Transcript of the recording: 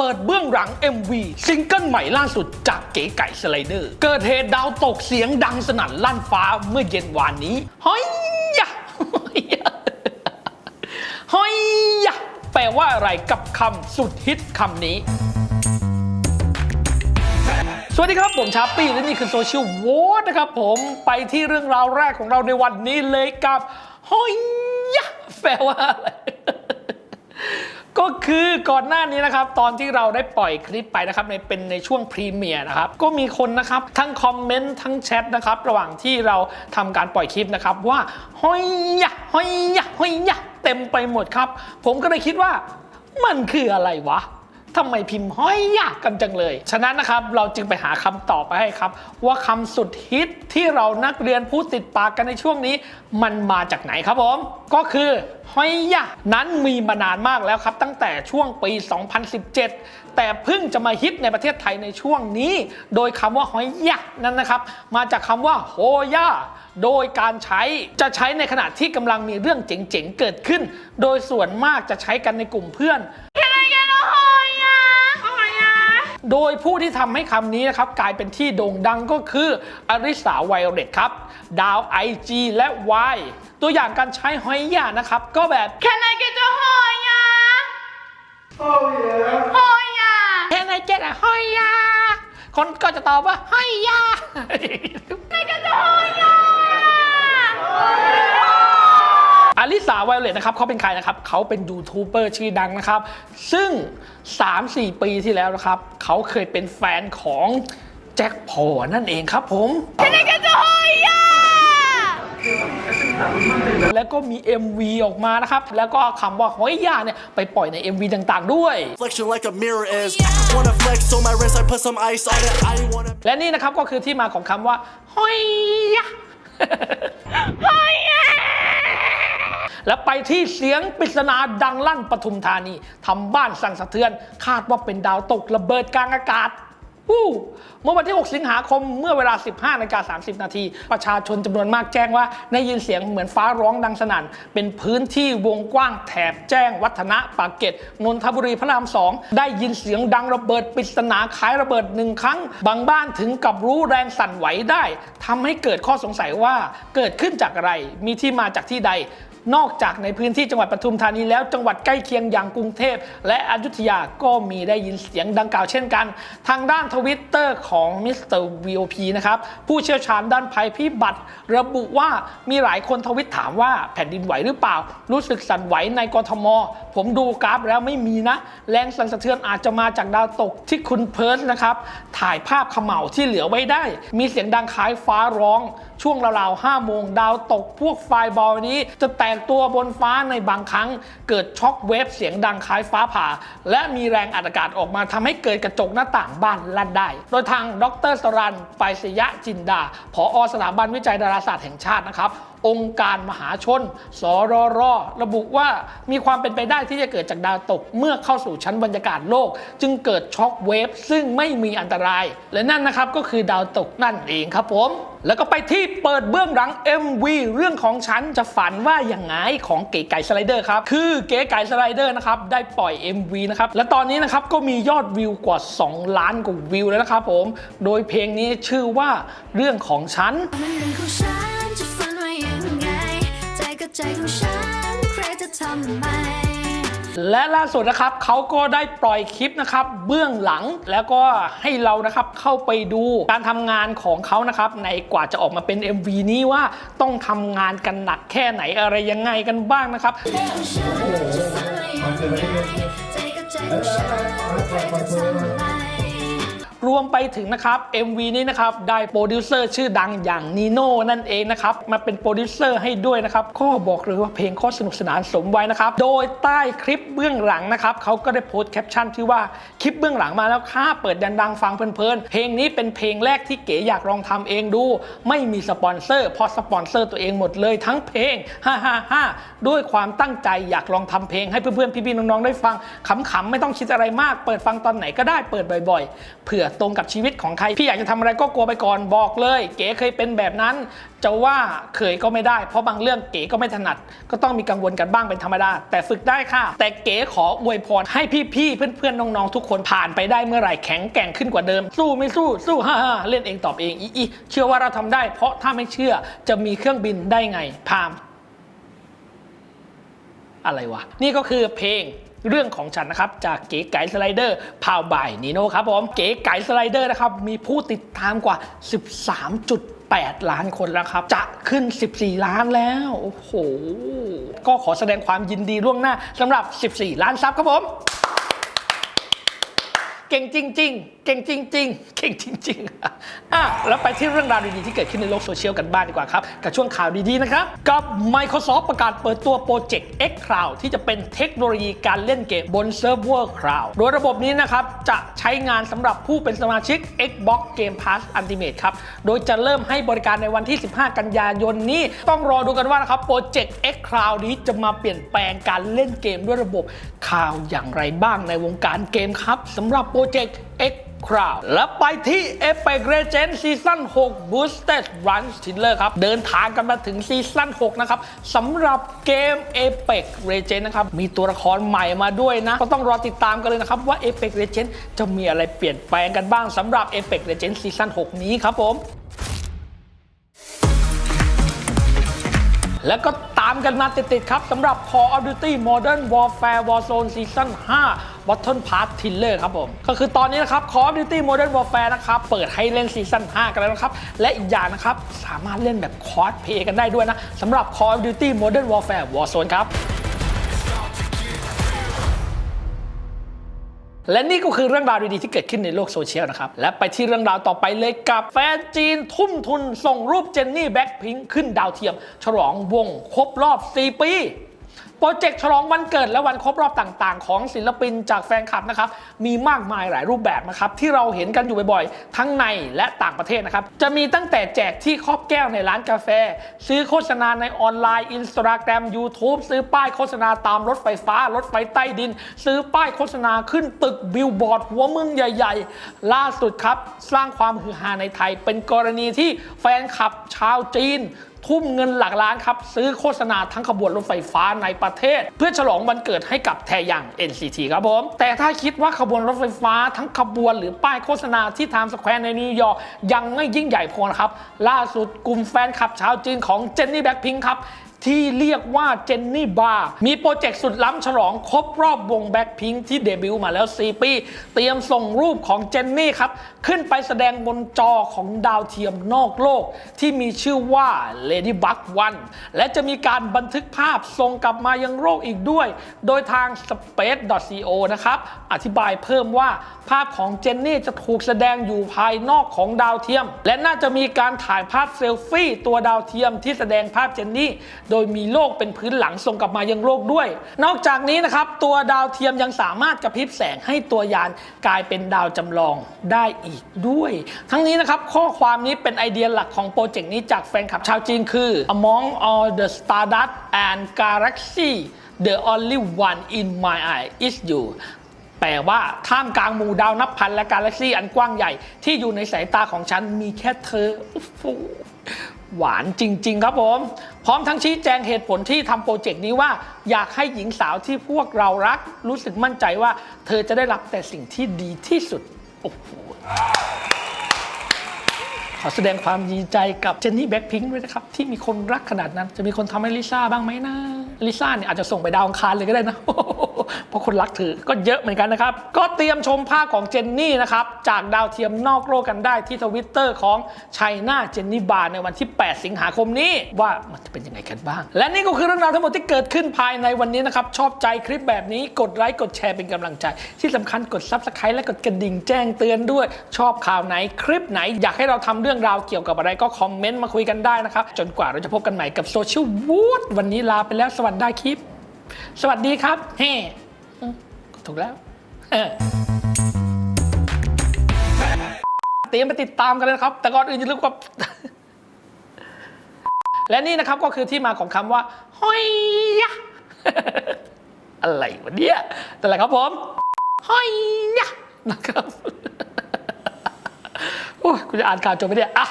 เปิดเบื้องหลัง MV ซิงเกิลใหม่ล่าสุดจากเก๋ไก่สไลเดอร์ เกิดเหตุดาวตกเสียงดังสนั่นลั่นฟ้าเมื่อเย็นวานนี้ฮอยยะฮอยยะฮอยยะแปลว่าอะไรกับคำสุดฮิตคำนี้ สวัสดีครับผมชาปี้และนี่คือโซเชียลวอทนะครับผมไปที่เรื่องราวแรกของเราในวันนี้เลยกับฮอยยะแปลว่าอะไร ก็คือก่อนหน้านี้นะครับตอนที่เราได้ปล่อยคลิปไปนะครับในเป็นในช่วงพรีเมียร์นะครับก็มีคนนะครับทั้งคอมเมนต์ทั้งแชทนะครับระหว่างที่เราทำการปล่อยคลิปนะครับว่าฮอยยะฮอยยะฮอยยะเต็มไปหมดครับ ผมก็เลยคิดว่ามันคืออะไรวะ ทำไมพิมพ์ห้อยยากกันจังเลย ฉะนั้นนะครับเราจึงไปหาคำตอบมาให้ครับ ว่าคำสุดฮิตที่เรานักเรียนพูดติดปากกันในช่วงนี้ มันมาจากไหนครับผม ก็คือห้อยยะนั้นมีมานานมากแล้วครับ ตั้งแต่ช่วงปี 2017 แต่เพิ่งจะมาฮิตในประเทศไทยในช่วงนี้ โดยคำว่าห้อยยะนั้นนะครับ มาจากคำว่าโฮย่าโดยการใช้จะใช้ในขณะที่กำลังมีเรื่องเจ๋งๆเกิดขึ้น โดยส่วนมากจะใช้กันในกลุ่มเพื่อน โดยผู้ที่ทำให้คำนี้นะครับกลายเป็นที่โด่งดังก็คืออริสาไวโอเลตครับ ดาว IG และ Y ตัวอย่างการใช้หอยยานะครับ ก็แบบ Can I get a Hoya? Hoya! แค่ไหนเจ็ดอะหอยยาคนก็จะตอบว่าหอยยา Can I get a Hoya? อ ลิสาไวโอเลตนะครับเขาเป็นใครนะครับเขาเป็นยูทูบเบอร์ชื่อดังนะครับ ซึ่ง 3-4 ปีที่แล้วนะครับเขาเคยเป็นแฟนของแจ็คพอลนั่นเองครับผม Can I get a Hoya? แล้วก็มี MV ออกมานะครับ แล้วก็เอาคำว่าหอยยาเนี่ยไปปล่อยใน MV ต่างๆ ด้วย Reflection like a mirror is. Wanna flex on my wrist, I put some ice on it. I wanna. และนี่นะครับก็คือที่มาของคำว่าหอยยะ Hoya! แล้วไปที่เสียงปริศนาดังลั่นปทุมธานีทำบ้านสั่นสะเทือน คาดว่าเป็นดาวตกระเบิดกลางอากาศเมื่อวันที่ 6 สิงหาคม เมื่อเวลา 15นาฬิกา30 นาที ประชาชนจำนวนมากแจ้งว่าได้ยินเสียงเหมือนฟ้าร้องดังสนั่น เป็นพื้นที่วงกว้างแถบแจ้ง วัฒนะปากเกร็ดนนทบุรีพระรามสองได้ยินเสียงดังระเบิดปริศนาคล้ายระเบิดหนึ่งครั้ง บางบ้านถึงกับรู้แรงสั่นไหวได้ทำให้เกิดข้อสงสัยว่าเกิดขึ้นจากอะไร มีที่มาจากที่ใด นอกจากในพื้นที่จังหวัดปทุมธานีแล้วจังหวัดใกล้เคียงอย่างกรุงเทพ และอยุธยาก็มีได้ยินเสียงดังกล่าวเช่นกัน ทางด้านทวิตเตอร์ของมิสเตอร์ VOP นะครับผู้เชี่ยวชาญด้านภัยพิบัติ ระบุว่ามีหลายคนทวิตถามว่าแผ่นดินไหวหรือเปล่า รู้สึกสั่นไหวในกทม ผมดูกราฟแล้วไม่มีนะ แรงสั่นสะเทือนอาจจะมาจากดาวตกที่คุณเพิร์สนะครับถ่ายภาพเขม่าที่เหลือไว้ได้ มีเสียงดังคล้ายฟ้าร้อง ช่วงราวๆ5โมงดาวตกพวกไฟบอลนี้ จะแตกตัวบนฟ้าในบางครั้ง เกิดช็อคเวฟเสียงดังคล้ายฟ้าผ่า และมีแรงอัดอากาศออกมาทำให้เกิดกระจกหน้าต่างบ้านลั่นได้ โดยทางดรสรันไปสยะจินดาผอสถาบันวิจัยดาราศาสตร์แห่งชาตินะครับ องค์การมหาชน สรรระบุว่ามีความเป็นไปได้ที่จะเกิดจากดาวตก เมื่อเข้าสู่ชั้นบรรยากาศโลก จึงเกิดช็อคเวฟซึ่งไม่มีอันตราย และนั่นนะครับก็คือดาวตกนั่นเองครับผมแล้วก็ไปที่เปิดเบื้องหลัง MV เรื่องของฉันจะฝันว่าอย่างไงของเก๋ไก่สไลเดอร์ครับ คือเก๋ไก่สไลเดอร์นะครับ ได้ปล่อย MV นะครับ และตอนนี้นะครับก็มียอดวิวกว่า 2 ล้านกว่าวิวแล้วนะครับผม โดยเพลงนี้ชื่อว่าเรื่องของฉันนน ใจกับใจของฉันใครจะทำไม และล่าสุดนะครับเขาก็ได้ปล่อยคลิปนะครับเบื้องหลังแล้วก็ให้เรานะครับเข้าไปดูการทำงานของเขานะครับในกว่าจะออกมาเป็น MV นี้ว่าต้องทำงานกันหนักแค่ไหนอะไรยังไงกันบ้างนะครับ ใจของฉันจะฝันว่ายังไงใจกับใจของฉันใครจะทำไม รวมไปถึงนะครับ MV นี้นะครับได้โปรดิวเซอร์ชื่อดังอย่างนีโน่นั่นเองนะครับมาเป็นโปรดิวเซอร์ให้ด้วยนะครับก็บอกเลยว่าเพลงโคตรสนุกสนานสมวัยนะครับโดยใต้คลิปเบื้องหลังนะครับเขาก็ได้โพสต์แคปชั่นที่ว่าคลิปเบื้องหลังมาแล้วค่ะเปิดดังๆฟังเพลินๆเพลงนี้เป็นเพลงแรกที่เก๋อยากลองทำเองดู ไม่มีสปอนเซอร์เพราะสปอนเซอร์ตัวเองหมดเลยทั้งเพลงฮ่าฮ่าฮ่าด้วยความตั้งใจอยากลองทำเพลงให้เพื่อนๆพี่ๆน้องๆได้ฟังขำๆไม่ต้องคิดอะไรมาก เปิดฟังตอนไหนก็ได้เปิดบ่อย ๆเผื่อตรงกับชีวิตของใคร พี่อยากจะทำอะไรก็กลัวไปก่อนบอกเลย เก๋เคยเป็นแบบนั้น จะว่าเคยก็ไม่ได้ เพราะบางเรื่องเก๋ก็ไม่ถนัด ก็ต้องมีกังวลกันบ้างเป็นธรรมดา แต่ฝึกได้ค่ะ แต่เก๋ขออวยพรให้พี่ๆเพื่อนๆน้องๆทุกคนผ่านไปได้เมื่อไหร่แข็งแกร่งขึ้นกว่าเดิม สู้ไม่สู้สู้ฮ่าฮ่าเล่นเองตอบเองอีอีเชื่อว่าเราทำได้ เพราะถ้าไม่เชื่อจะมีเครื่องบินได้ไงพามอะไรวะ นี่ก็คือเพลง เรื่องของฉันนะครับจากเก๋ไก่สไลเดอร์พาวบายนีโน่ครับผมเก๋ไก่สไลเดอร์นะครับมีผู้ติดตามกว่า 13.8ล้านคนแล้วครับ จะขึ้น 14 ล้านแล้ว โอ้โห ก็ขอแสดงความยินดีล่วงหน้าสำหรับ 14 ล้านซับครับผม เก่งจริง ๆ เก่งจริง ๆ เก่งจริงๆอะแล้วไปที่เรื่องราวดีๆที่เกิดขึ้นในโลกโซเชียลกันบ้างดีกว่าครับ กับช่วงข่าวดีๆนะครับ กับ Microsoft ประกาศเปิดตัวโปรเจกต์ X Cloud ที่จะเป็นเทคโนโลยีการเล่นเกมบนเซิร์ฟเวอร์ Cloud โดยระบบนี้นะครับจะใช้งานสำหรับผู้เป็นสมาชิก Xbox Game Pass Ultimate ครับ โดยจะเริ่มให้บริการในวันที่ 15 กันยายนนี้ ต้องรอดูกันว่านะครับโปรเจกต์ X Cloud นี้จะมาเปลี่ยนแปลงการเล่นเกมด้วยระบบข่าวอย่างไรบ้างในวงการเกมครับสำหรับโปรเจกต์ X Crowd และไปที่ Epic Legends Season 6 Boosted Run Thriller ครับ เดินทางกันมาถึงซีซั่น6นะครับสำหรับเกม Epic Legends นะครับ มีตัวละครใหม่มาด้วยนะ ก็ต้องรอติดตามกันเลยนะครับ ว่า Epic Legends จะมีอะไรเปลี่ยนแปลงกันบ้างสำหรับ Epic Legends Season 6 นี้ครับผม แล้วก็ตามกันมาติดๆครับสำหรับ Call of Duty Modern Warfare Warzone Season 5 Battle Pass Tiller ครับผม ก็คือตอนนี้นะครับ Call of Duty Modern Warfare นะครับ เปิดให้เล่นซีซั่น5 กันแล้วนะครับ และอีกอย่างนะครับ สามารถเล่นแบบคอร์สเพย์กันได้ด้วยนะสำหรับ Call of Duty Modern Warfare Warzone ครับ และนี่ก็คือเรื่องราวดีๆที่เกิดขึ้นในโลกโซเชียลนะครับ และไปที่เรื่องราวต่อไปเลยกับแฟนจีนทุ่มทุนส่งรูปเจนนี่แบ็คพิงค์ขึ้นดาวเทียม ฉลองวงครบรอบ 4 ปีโปรเจกต์ฉลองวันเกิดและวันครบรอบต่างๆ ของศิลปินจากแฟนคลับนะครับมีมากมายหลายรูปแบบนะครับที่เราเห็นกันอยู่บ่อยๆ ทั้งในและต่างประเทศนะครับจะมีตั้งแต่แจกที่ครอบแก้วในร้านกาแฟ ซื้อโฆษณาในออนไลน์อินสตาแกรม YouTube ซื้อป้ายโฆษณาตามรถไฟฟ้ารถไฟใต้ดิน ซื้อป้ายโฆษณาขึ้นตึกบิลบอร์ดหัวเมืองใหญ่ ๆ ล่าสุดครับสร้างความฮือฮาในไทย เป็นกรณีที่แฟนคลับชาวจีน ทุ่มเงินหลักล้านครับซื้อโฆษณาทั้งขบวนรถไฟฟ้าในประเทศ เพื่อฉลองวันเกิดให้กับแทยัง NCT ครับผม แต่ถ้าคิดว่าขบวนรถไฟฟ้าทั้งขบวนหรือป้ายโฆษณาที่ไทม์สแควร์ในนิวยอร์กยังไม่ยิ่งใหญ่พอนะครับ ล่าสุดกลุ่มแฟนคลับชาวจีนของเจนนี่แบ็คพิงครับ ที่เรียกว่าเจนนี่บาร์มีโปรเจกต์สุดล้ำฉลองครบรอบวงแบ็คพิงที่เดบิวต์มาแล้ว 4 ปี เตรียมส่งรูปของเจนนี่ครับ ขึ้นไปแสดงบนจอของดาวเทียมนอกโลก ที่มีชื่อว่า Ladybug One และจะมีการบันทึกภาพส่งกลับมายังโลกอีกด้วย โดยทาง space.co นะครับ อธิบายเพิ่มว่าภาพของเจนนี่จะถูกแสดงอยู่ภายนอกของดาวเทียม และน่าจะมีการถ่ายภาพเซลฟี่ตัวดาวเทียมที่แสดงภาพเจนนี่โดยมีโลกเป็นพื้นหลังส่งกลับมายังโลกด้วย นอกจากนี้นะครับตัวดาวเทียมยังสามารถกระพริบแสงให้ตัวยานกลายเป็นดาวจำลองได้อีกด้วย ทั้งนี้นะครับข้อความนี้เป็นไอเดียหลักของโปรเจกต์นี้จากแฟนคลับชาวจีนคือ Among all the stardust and galaxy the only one in my eye is you แปลว่าท่ามกลางหมู่ดาวนับพันและกาแล็กซี่อันกว้างใหญ่ ที่อยู่ในสายตาของฉันมีแค่เธอ หวานจริง ๆ ครับผม พร้อมทั้งชี้แจงเหตุผลที่ทำโปรเจกต์นี้ว่า อยากให้หญิงสาวที่พวกเรารัก รู้สึกมั่นใจว่า เธอจะได้รับแต่สิ่งที่ดีที่สุด โอ้โห ขอแสดงความดีใจกับเจนนี่แบ็คพิงค์ด้วยนะครับ ที่มีคนรักขนาดนั้น จะมีคนทำให้ลิซ่าบ้างไหมนะ ลิซ่าเนี่ยอาจจะส่งไปดาวอังคารเลยก็ได้นะ เพราะคนรักเธอก็เยอะเหมือนกันนะครับ ก็เตรียมชมภาพของเจนนี่นะครับ จากดาวเทียมนอกโลกกันได้ที่ทวิตเตอร์ของชัยนาเจนนี่บาร์ในวันที่ 8 สิงหาคมนี้ว่ามันจะเป็นยังไงกันบ้าง และนี่ก็คือเรื่องราวทั้งหมดที่เกิดขึ้นภายในวันนี้นะครับ ชอบใจคลิปแบบนี้กดไลค์กดแชร์เป็นกำลังใจ ที่สำคัญกด Subscribe และกดกระดิ่งแจ้งเตือนด้วย ชอบข่าวไหนคลิปไหน อยากให้เราทำเรื่องราวเกี่ยวกับอะไรก็คอมเมนต์มาคุยกันได้นะครับจนกว่าเราจะพบกันใหม่กับโซเชียลวูดวันนี้ลาไปแล้วสวัสดีคลิป สวัสดีครับ เฮ้ถูกแล้วเออตรียมไปติดตามกันเลยนะครับ แต่ก่อนอื่นอย่าลืมกดและนี่นะครับก็คือที่มาของคำว่าห้อยยะอะไรวะเนี่ยแต่แหละครับผมห้อยยะนะครับโอ้ยกูจะอ่านข่าวจบไปเนี่ยอะ